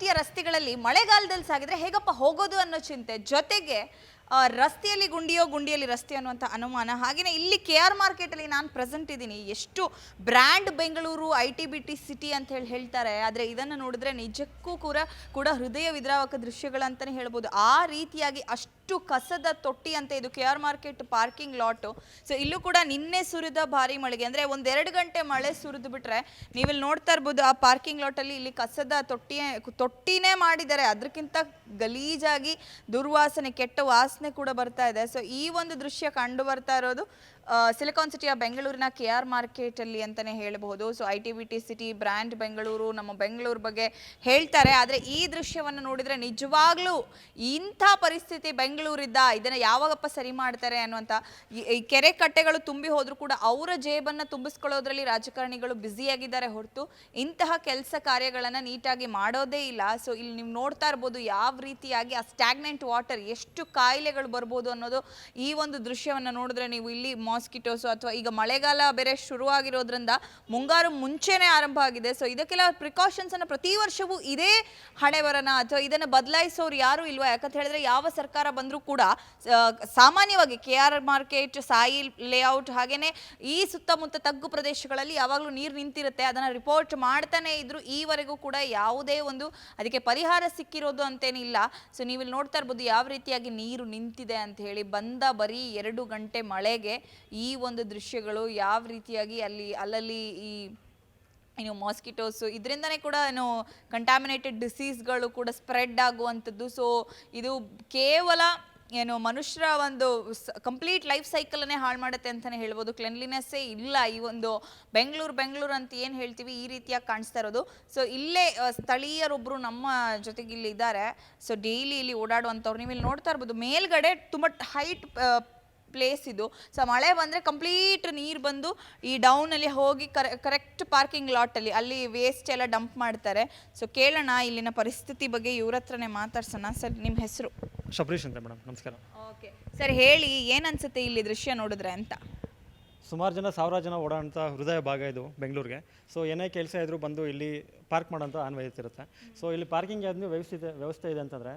ಸಿಟಿಯ ರಸ್ತೆಗಳಲ್ಲಿ ಮಳೆಗಾಲದಲ್ಲಿ ಸಾಗಿದ್ರೆ ಹೇಗಪ್ಪ ಹೋಗೋದು ಅನ್ನೋ ಚಿಂತೆ. ಜೊತೆಗೆ ರಸ್ತೆಯಲ್ಲಿ ಗುಂಡಿಯೋ ಗುಂಡಿಯಲ್ಲಿ ರಸ್ತೆ ಅನ್ನುವಂಥ ಅನುಮಾನ. ಹಾಗೆಯೇ ಇಲ್ಲಿ ಕೆ ಆರ್ ಮಾರ್ಕೆಟಲ್ಲಿ ನಾನು ಪ್ರೆಸೆಂಟ್ ಇದ್ದೀನಿ. ಎಷ್ಟು brand Bengaluru, I T B T city ಅಂತ ಹೇಳಿ ಹೇಳ್ತಾರೆ. ಆದರೆ ಇದನ್ನು ನೋಡಿದ್ರೆ ನಿಜಕ್ಕೂ ಕೂಡ ಕೂಡ ಹೃದಯ ವಿದ್ರಾವಕ ದೃಶ್ಯಗಳಂತಲೇ ಹೇಳ್ಬೋದು. ಆ ರೀತಿಯಾಗಿ ಅಷ್ಟು ಕಸದ ತೊಟ್ಟಿ ಅಂತ ಇದು K R market parking lot. So ಇಲ್ಲೂ ಕೂಡ ನಿನ್ನೆ ಸುರಿದ ಭಾರಿ ಮಳೆಗೆ. ಅಂದರೆ ಒಂದೆರಡು ಗಂಟೆ ಮಳೆ ಸುರಿದು ಬಿಟ್ರೆ ನೀವಿಲ್ಲಿ ನೋಡ್ತಾ ಇರ್ಬೋದು ಆ ಪಾರ್ಕಿಂಗ್ ಲಾಟಲ್ಲಿ ಇಲ್ಲಿ ಕಸದ ತೊಟ್ಟಿ ತೊಟ್ಟಿನೇ ಮಾಡಿದ್ದಾರೆ. ಅದಕ್ಕಿಂತ ಗಲೀಜಾಗಿ ದುರ್ವಾಸನೆ, ಕೆಟ್ಟ ವಾಸನೆ ಕೂಡ ಬರ್ತಾ ಇದೆ. ಸೊ ಈ ಒಂದು ದೃಶ್ಯ ಕಂಡು ಬರ್ತಾ ಇರೋದು ಸಿಲಿಕಾನ್ ಸಿಟಿಯ ಬೆಂಗಳೂರಿನ ಕೆ ಆರ್ ಮಾರ್ಕೆಟಲ್ಲಿ ಅಂತಲೇ ಹೇಳಬಹುದು. So I T B T city brand Bengaluru ನಮ್ಮ ಬೆಂಗಳೂರು ಬಗ್ಗೆ ಹೇಳ್ತಾರೆ. ಆದರೆ ಈ ದೃಶ್ಯವನ್ನು ನೋಡಿದರೆ ನಿಜವಾಗ್ಲೂ ಇಂಥ ಪರಿಸ್ಥಿತಿ ಬೆಂಗಳೂರಿದ್ದ ಇದನ್ನು ಯಾವಾಗಪ್ಪ ಸರಿ ಮಾಡ್ತಾರೆ ಅನ್ನುವಂಥ ಈ- ಕೆರೆ ಕಟ್ಟೆಗಳು ತುಂಬಿ ಹೋದರೂ ಕೂಡ ಅವರ ಜೇಬನ್ನು ತುಂಬಿಸ್ಕೊಳ್ಳೋದ್ರಲ್ಲಿ ರಾಜಕಾರಣಿಗಳು ಬ್ಯುಸಿಯಾಗಿದ್ದಾರೆ ಹೊರತು ಇಂತಹ ಕೆಲಸ ಕಾರ್ಯಗಳನ್ನು ನೀಟಾಗಿ ಮಾಡೋದೇ ಇಲ್ಲ. ಸೊ ಇಲ್ಲಿ ನೀವು ನೋಡ್ತಾ ಇರ್ಬೋದು ಯಾವ ರೀತಿಯಾಗಿ ಆ ಸ್ಟ್ಯಾಗ್ನೆಂಟ್ ವಾಟರ್ ಎಷ್ಟು ಕಾಯಿಲೆಗಳು ಬರ್ಬೋದು ಅನ್ನೋದು ಈ ಒಂದು ದೃಶ್ಯವನ್ನು ನೋಡಿದ್ರೆ ನೀವು ಇಲ್ಲಿ ಮಾಸ್ಕಿಟೋಸು ಅಥವಾ ಈಗ ಮಳೆಗಾಲ ಬೇರೆ ಶುರುವಾಗಿರೋದ್ರಿಂದ ಮುಂಗಾರು ಮುಂಚೆನೆ ಆರಂಭ ಆಗಿದೆ. ಸೊ ಇದಕ್ಕೆಲ್ಲ ಪ್ರಿಕಾಷನ್ಸ್ ಅನ್ನು ಪ್ರತಿ ವರ್ಷವೂ ಇದೇ ಹಣೆ ಅಥವಾ ಇದನ್ನು ಬದಲಾಯಿಸೋರು ಯಾರು ಇಲ್ವಾ? ಯಾಕಂತ ಹೇಳಿದ್ರೆ ಯಾವ ಸರ್ಕಾರ ಬಂದರೂ ಕೂಡ ಸಾಮಾನ್ಯವಾಗಿ K R market Sai layout ಹಾಗೇನೆ ಈ ಸುತ್ತಮುತ್ತ ತಗ್ಗು ಪ್ರದೇಶಗಳಲ್ಲಿ ಯಾವಾಗಲೂ ನೀರು ನಿಂತಿರುತ್ತೆ. ಅದನ್ನು ರಿಪೋರ್ಟ್ ಮಾಡ್ತಾನೆ ಇದ್ರು ಈವರೆಗೂ ಕೂಡ ಯಾವುದೇ ಒಂದು ಅದಕ್ಕೆ ಪರಿಹಾರ ಸಿಕ್ಕಿರೋದು ಅಂತೇನಿಲ್ಲ. ಸೊ ನೀವು ಇಲ್ಲಿ ನೋಡ್ತಾ ಇರ್ಬೋದು ಯಾವ ರೀತಿಯಾಗಿ ನೀರು ನಿಂತಿದೆ ಅಂತ ಹೇಳಿ ಬಂದ ಬರೀ ಎರಡು ಗಂಟೆ ಮಳೆಗೆ ಈ ಒಂದು ದೃಶ್ಯಗಳು ಯಾವ ರೀತಿಯಾಗಿ ಅಲ್ಲಿ, ಅಲ್ಲಲ್ಲಿ ಈ, ಏನು ಮಾಸ್ಕಿಟೋಸು ಇದರಿಂದನೇ ಕೂಡ ಏನು ಕಂಟಾಮಿನೇಟೆಡ್ ಡಿಸೀಸ್ಗಳು ಕೂಡ ಸ್ಪ್ರೆಡ್ ಆಗುವಂಥದ್ದು. ಸೊ ಇದು ಕೇವಲ ಏನು ಮನುಷ್ಯರ ಒಂದು ಕಂಪ್ಲೀಟ್ ಲೈಫ್ ಸೈಕಲನ್ನೇ ಹಾಳು ಮಾಡುತ್ತೆ ಅಂತಲೇ ಹೇಳ್ಬೋದು. ಕ್ಲೆನ್ಲಿನೆಸ್ಸೇ ಇಲ್ಲ. ಈ ಒಂದು ಬೆಂಗಳೂರು ಬೆಂಗಳೂರು ಅಂತ ಏನು ಹೇಳ್ತೀವಿ ಈ ರೀತಿಯಾಗಿ ಕಾಣಿಸ್ತಾ ಇರೋದು. ಸೊ ಇಲ್ಲೇ ಸ್ಥಳೀಯರೊಬ್ಬರು ನಮ್ಮ ಜೊತೆಗೆ ಇಲ್ಲಿ ಇದ್ದಾರೆ ಸೊ ಡೈಲಿ ಇಲ್ಲಿ ಓಡಾಡುವಂಥವ್ರು ನೀವು ಇಲ್ಲಿ ನೋಡ್ತಾ ಇರ್ಬೋದು. ಮೇಲ್ಗಡೆ ತುಂಬ ಹೈಟ್ ಪ್ಲೇಸ್ ಇದು. ಸೊ ಮಳೆ ಬಂದರೆ ಕಂಪ್ಲೀಟ್ ನೀರು ಬಂದು ಈ ಡೌನಲ್ಲಿ ಹೋಗಿ ಕರೆ ಕರೆಕ್ಟ್ ಪಾರ್ಕಿಂಗ್ ಲಾಟಲ್ಲಿ ಅಲ್ಲಿ ವೇಸ್ಟ್ ಎಲ್ಲ ಡಂಪ್ ಮಾಡ್ತಾರೆ. ಸೊ ಕೇಳೋಣ ಇಲ್ಲಿನ ಪರಿಸ್ಥಿತಿ ಬಗ್ಗೆ ಇವ್ರ ಹತ್ರನೇ ಮಾತಾಡ್ಸೋಣ. ಸರ್ ನಿಮ್ಮ ಹೆಸರು? ಶಬರೀಶ್ ಅಂತ ಮೇಡಮ್ ನಮಸ್ಕಾರ. ಓಕೆ ಸರ್ ಹೇಳಿ ಏನನ್ಸುತ್ತೆ ಇಲ್ಲಿ ದೃಶ್ಯ ನೋಡಿದ್ರೆ ಅಂತ? ಸುಮಾರು ಜನ ಸಾವಿರಾರು ಜನ ಓಡಾಡೋಂಥ ಹೃದಯ ಭಾಗ ಇದು ಬೆಂಗಳೂರಿಗೆ. ಸೊ ಏನೇ ಕೆಲಸ ಇದ್ದರೂ ಬಂದು ಇಲ್ಲಿ ಪಾರ್ಕ್ ಮಾಡೋಂಥ ಅನ್ವಯಿಸಿರುತ್ತೆ. ಸೊ ಇಲ್ಲಿ ಪಾರ್ಕಿಂಗ್ ಯಾವ್ದು ವ್ಯವಸ್ಥಿತ ವ್ಯವಸ್ಥೆ ಇದೆ ಅಂತಂದರೆ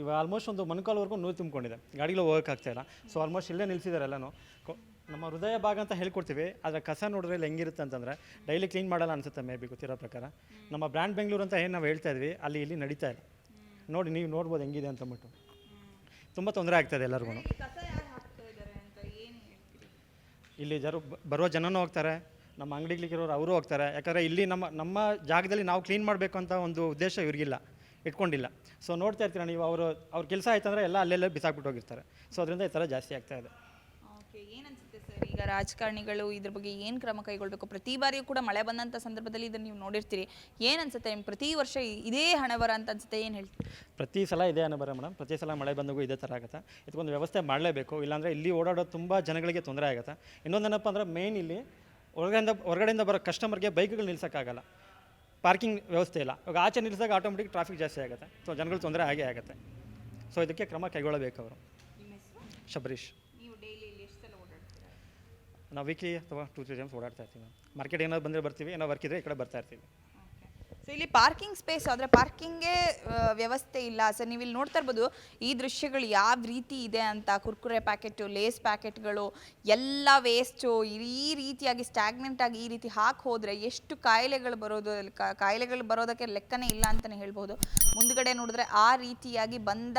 ಇವಾಗ ಆಲ್ಮೋಸ್ಟ್ ಒಂದು ಮೊಣಕಾಲ್ವರೆಗೂ ನೂರು ತುಂಬಿಕೊಂಡಿದೆ. ಗಾಡಿಗಳು ಹೋಗೋಕ್ಕಾಗ್ತಾಯಿಲ್ಲ ಸೊ ಆಲ್ಮೋಸ್ಟ್ ಇಲ್ಲೇ ನಿಲ್ಸಿದ್ದಾರೆ ಎಲ್ಲನೂ. ನಮ್ಮ ಹೃದಯ ಭಾಗ ಅಂತ ಹೇಳ್ಕೊಡ್ತೀವಿ ಆದರೆ ಕಸ ನೋಡಿದ್ರೆ ಇಲ್ಲಿ ಹೆಂಗಿರುತ್ತೆ ಅಂತಂದರೆ ಡೈಲಿ ಕ್ಲೀನ್ ಮಾಡಲ್ಲ ಅನ್ಸುತ್ತೆ ಮೇ ಬಿ ಗೊತ್ತಿರೋ ಪ್ರಕಾರ. ನಮ್ಮ ಬ್ರ್ಯಾಂಡ್ ಬೆಂಗಳೂರು ಅಂತ ಏನು ನಾವು ಹೇಳ್ತಾ ಇದ್ವಿ ಅಲ್ಲಿ ಇಲ್ಲಿ ನಡೀತಾ ಇಲ್ಲ. ನೋಡಿ ನೀವು ನೋಡ್ಬೋದು ಹೆಂಗಿದೆ ಅಂತಂದ್ಬಿಟ್ಟು ತುಂಬ ತೊಂದರೆ ಆಗ್ತದೆ ಎಲ್ಲರಿಗೂ. ಇಲ್ಲಿ ಜರು ಬ- ಬರುವ ಜನನೂ ಹೋಗ್ತಾರೆ ನಮ್ಮ ಅಂಗಡಿಗಳಿಗಿರೋರು ಅವರು ಹೋಗ್ತಾರೆ. ಯಾಕಂದರೆ ಇಲ್ಲಿ ನಮ್ಮ ನಮ್ಮ ಜಾಗದಲ್ಲಿ ನಾವು ಕ್ಲೀನ್ ಮಾಡಬೇಕು ಅಂತ ಒಂದು ಉದ್ದೇಶ ಇವ್ರಿಗಿಲ್ಲ ಇಟ್ಕೊಂಡಿಲ್ಲ. ಸೊ ನೋಡ್ತಾ ಇರ್ತೀರ ನೀವು ಅವರು ಅವ್ರ ಕೆಲಸ ಆಯ್ತಂದ್ರೆ ಎಲ್ಲ ಅಲ್ಲೆಲ್ಲ ಬಿಸಾಕ್ಬಿಟ್ಟು ಹೋಗಿರ್ತಾರೆ. ಸೊ ಅದರಿಂದ ಈ ಥರ ಜಾಸ್ತಿ ಆಗ್ತಾ ಇದೆ. ಈಗ ರಾಜಕಾರಣಿಗಳು ಇದ್ರ ಬಗ್ಗೆ ಏನು ಕ್ರಮ ಕೈಗೊಳ್ಳಬೇಕು ಪ್ರತಿ ಬಾರಿಯೂ ಕೂಡ ಮಳೆ ಬಂದಂಥ ಸಂದರ್ಭದಲ್ಲಿ ಇದನ್ನು ನೀವು ನೋಡಿರ್ತೀರಿ. ಏನನ್ಸುತ್ತೆ ನಿಮ್ಗೆ? ಪ್ರತಿ ವರ್ಷ ಇದೇ ಹಣವರ ಬರ ಅಂತ ಅನ್ಸುತ್ತೆ ಏನು ಹೇಳಿ ಪ್ರತಿ ಸಲ ಇದೆ ಬರ ಮೇಡಮ್ ಪ್ರತಿ ಸಲ ಮಳೆ ಬಂದಾಗೂ ಇದೇ ಥರ ಆಗುತ್ತೆ. ಇದಕ್ಕೊಂದು ವ್ಯವಸ್ಥೆ ಮಾಡಲೇಬೇಕು. ಇಲ್ಲಾಂದರೆ ಇಲ್ಲಿ ಓಡಾಡೋದು ತುಂಬ ಜನಗಳಿಗೆ ತೊಂದರೆ ಆಗುತ್ತೆ. ಇನ್ನೊಂದೇನಪ್ಪ ಅಂದರೆ ಮೇನ್ ಇಲ್ಲಿ ಹೊರಗಡೆಯಿಂದ ಹೊರಗಡೆಯಿಂದ ಬರೋ ಕಸ್ಟಮರ್ಗೆ ಬೈಕ್ಗಳು ನಿಲ್ಸೋಕ್ಕಾಗಲ್ಲ. ಪಾರ್ಕಿಂಗ್ ವ್ಯವಸ್ಥೆ ಇಲ್ಲ. ಇವಾಗ ಆಚೆ ನಿಲ್ಸಿದಾಗ ಆಟೋಮೆಟಿಕ್ ಟ್ರಾಫಿಕ್ ಜಾಸ್ತಿ ಆಗುತ್ತೆ. ಸೊ ಜನಗಳು ತೊಂದರೆ ಆಗೇ ಆಗುತ್ತೆ. ಸೊ ಇದಕ್ಕೆ ಕ್ರಮ ಕೈಗೊಳ್ಳಬೇಕು ಅವರು. ಶಬರೀಶ್ ನೀವು ಡೈಲಿ ಇಲ್ಲಿ ಎಷ್ಟು ಸಲ ಓಡಾಡ್ತೀರಾ ನಾವು ವೀಕ್ಲಿ ಅಥವಾ ಟೂ ತ್ರೀ ಟೈಮ್ಸ್ ಓಡಾಡ್ತಾ ಇರ್ತೀವಿ. ಮಾರ್ಕೆಟ್ ಏನಾದ್ರು ಬಂದರೆ ಬರ್ತೀವಿ, ಏನೋ ವರ್ಕ್ ಇದ್ರೆ ಈ ಕಡೆ ಬರ್ತಾ ಇರ್ತೀವಿ. ಸೊ ಇಲ್ಲಿ ಪಾರ್ಕಿಂಗ್ ಸ್ಪೇಸ್ ಆದರೆ ಪಾರ್ಕಿಂಗೇ ವ್ಯವಸ್ಥೆ ಇಲ್ಲ. ಸರ್ ನೀವು ಇಲ್ಲಿ ನೋಡ್ತಾ ಇರ್ಬೋದು, ಈ ದೃಶ್ಯಗಳು ಯಾವ ರೀತಿ ಇದೆ ಅಂತ, ಕುರ್ಕುರೆ ಪ್ಯಾಕೆಟು ಲೇಸ್ ಪ್ಯಾಕೆಟ್ಗಳು ಎಲ್ಲ ವೇಸ್ಟು ಈ ರೀತಿಯಾಗಿ ಸ್ಟ್ಯಾಗ್ನೆಂಟ್ ಆಗಿ ಈ ರೀತಿ ಹಾಕಿ ಹೋದರೆ ಎಷ್ಟು ಕಾಯಿಲೆಗಳು ಬರೋದು ಕಾಯಿಲೆಗಳು ಬರೋದಕ್ಕೆ ಲೆಕ್ಕನೇ ಇಲ್ಲ ಅಂತಲೇ ಹೇಳ್ಬೋದು. ಮುಂದ್ಗಡೆ ನೋಡಿದ್ರೆ ಆ ರೀತಿಯಾಗಿ ಬಂದ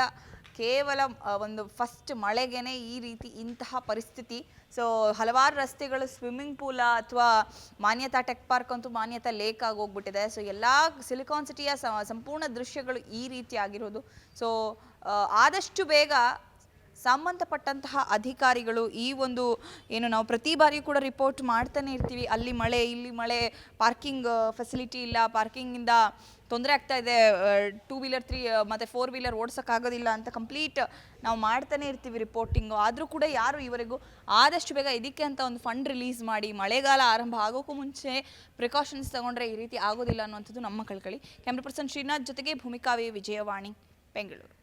ಕೇವಲ ಒಂದು ಫಸ್ಟ್ ಮಳೆಗೆನೆ ಈ ರೀತಿ ಇಂತಹ ಪರಿಸ್ಥಿತಿ. ಸೊ ಹಲವಾರು ರಸ್ತೆಗಳು ಸ್ವಿಮ್ಮಿಂಗ್ ಪೂಲ ಅಥವಾ ಮಾನ್ಯತಾ ಟೆಕ್ ಪಾರ್ಕ್ ಅಂತೂ ಮಾನ್ಯತಾ ಲೇಕ್ ಆಗಿ ಹೋಗ್ಬಿಟ್ಟಿದೆ. ಸೊ ಎಲ್ಲ ಸಿಲಿಕಾನ್ ಸಿಟಿಯ ಸಂಪೂರ್ಣ ದೃಶ್ಯಗಳು ಈ ರೀತಿ ಆಗಿರೋದು. ಸೊ ಆದಷ್ಟು ಬೇಗ ಸಂಬಂಧಪಟ್ಟಂತಹ ಅಧಿಕಾರಿಗಳು ಈ ಒಂದು, ಏನು ನಾವು ಪ್ರತಿ ಬಾರಿ ಕೂಡ ರಿಪೋರ್ಟ್ ಮಾಡ್ತಾನೆ ಇರ್ತೀವಿ. ಅಲ್ಲಿ ಮಳೆ, ಇಲ್ಲಿ ಮಳೆ ಪಾರ್ಕಿಂಗ್ ಫೆಸಿಲಿಟಿ ಇಲ್ಲ ಪಾರ್ಕಿಂಗಿಂದ ತೊಂದರೆ ಆಗ್ತಾ ಇದೆ ಟೂ ವೀಲರ್ ತ್ರೀ ಮತ್ತು ಫೋರ್ ವೀಲರ್ ಓಡ್ಸೋಕ್ಕಾಗೋದಿಲ್ಲ ಅಂತ ಕಂಪ್ಲೀಟ್ ನಾವು ಮಾಡ್ತಾನೆ ಇರ್ತೀವಿ ರಿಪೋರ್ಟಿಂಗು ಆದರೂ ಕೂಡ ಯಾರು ಇವರೆಗೂ ಆದಷ್ಟು ಬೇಗ ಇದಕ್ಕೆ ಅಂತ ಒಂದು ಫಂಡ್ ರಿಲೀಸ್ ಮಾಡಿ, ಮಳೆಗಾಲ ಆರಂಭ ಆಗೋಕ್ಕೂ ಮುಂಚೆ ಪ್ರಿಕಾಷನ್ಸ್ ತಗೊಂಡ್ರೆ ಈ ರೀತಿ ಆಗೋದಿಲ್ಲ ಅನ್ನುವಂಥದ್ದು ನಮ್ಮ ಕಳ್ಕಳಿ. ಕ್ಯಾಮ್ರಾ ಪರ್ಸನ್ ಶ್ರೀನಾಥ್ ಜೊತೆಗೆ ಭೂಮಿಕಾವಿ ವಿಜಯವಾಣಿ, ಬೆಂಗಳೂರು.